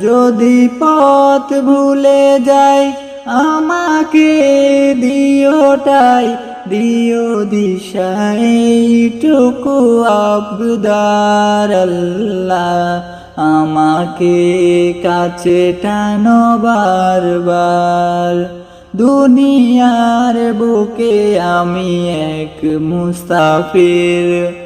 যদি পথ ভুলে যায় আমাকে দিওটাই দিও দিশাইটুকু আবদার আল্লাহ। আমাকে কাছে টানো বারবার। দুনিয়ার বুকে আমি এক মুস্তাফির।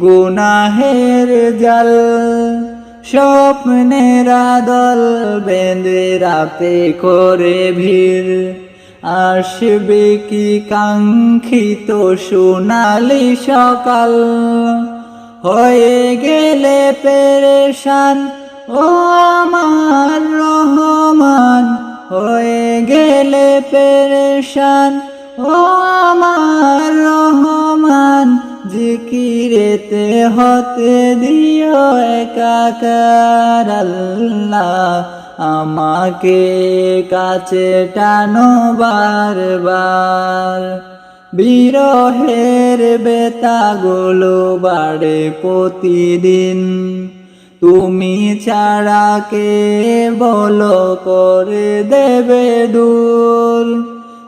গুনাহের জাল, স্বপ্নের দল বেঁধে রাতে করে ভিড়। আসবে কি কাঙ্ক্ষিত সোনালি সকাল? হয়ে গেলে পেরেশান, ও আমার রহমান। হয়ে গেলে পেরেশান, ও আমার রহমান। জিকিরেতে হতে দিও একাকার আল্লাহ আমাকে কাছে টানো বারবার। বিরহের বেতাগুলো বাড়ে প্রতিদিন। তুমি ছাড়াকে বলো করে দেবে দূর।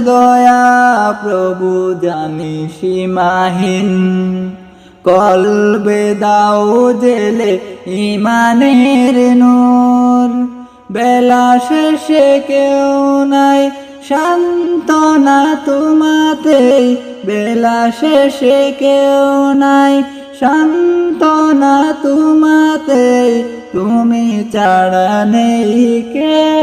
দয়া, প্রভু জানি সীমাহীন। কলবে দাও জেলে ইমানের নূর। বেলা শেষে কেউ নাই শান্তনা তোমাতে। বেলা শেষে কেউ নাই শান্তনা তোমাতে। তুমি ছাড়া নেই কে